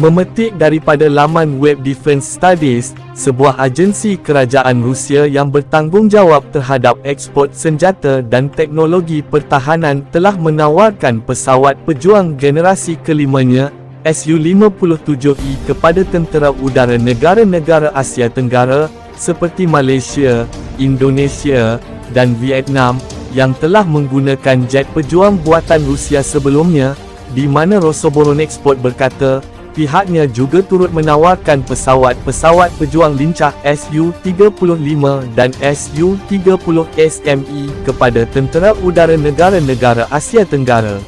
Memetik daripada laman web Defense Studies, sebuah agensi kerajaan Rusia yang bertanggungjawab terhadap ekspor senjata dan teknologi pertahanan telah menawarkan pesawat pejuang generasi kelimanya, Su-57E kepada tentera udara negara-negara Asia Tenggara, seperti Malaysia, Indonesia, dan Vietnam, yang telah menggunakan jet pejuang buatan Rusia sebelumnya, di mana Rosoboronexport berkata, pihaknya juga turut menawarkan pesawat-pesawat pejuang lincah Su-35 dan Su-30 SME kepada tentera udara negara-negara Asia Tenggara.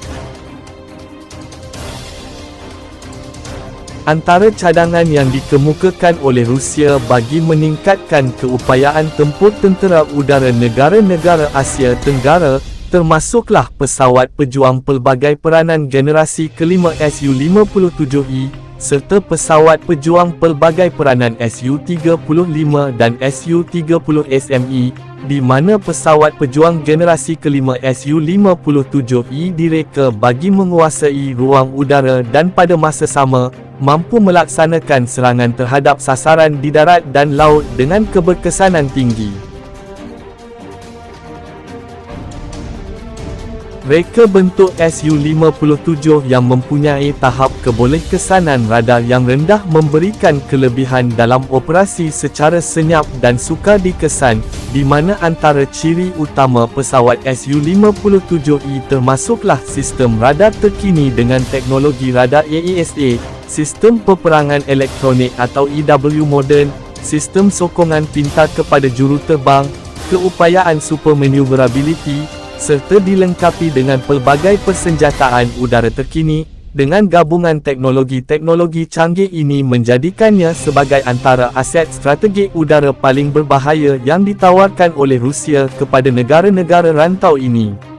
Antara cadangan yang dikemukakan oleh Rusia bagi meningkatkan keupayaan tempur tentera udara negara-negara Asia Tenggara termasuklah pesawat pejuang pelbagai peranan generasi kelima Su-57E, serta pesawat pejuang pelbagai peranan Su-35 dan Su-30 SME, di mana pesawat pejuang generasi kelima Su-57E direka bagi menguasai ruang udara dan pada masa sama, mampu melaksanakan serangan terhadap sasaran di darat dan laut dengan keberkesanan tinggi. Reka bentuk Su-57 yang mempunyai tahap kebolehkesanan radar yang rendah memberikan kelebihan dalam operasi secara senyap dan sukar dikesan, di mana antara ciri utama pesawat Su-57E termasuklah sistem radar terkini dengan teknologi radar AESA, sistem peperangan elektronik atau EW moden, sistem sokongan pintar kepada juruterbang, keupayaan super maneuverability, serta dilengkapi dengan pelbagai persenjataan udara terkini, dengan gabungan teknologi-teknologi canggih ini menjadikannya sebagai antara aset strategik udara paling berbahaya yang ditawarkan oleh Rusia kepada negara-negara rantau ini.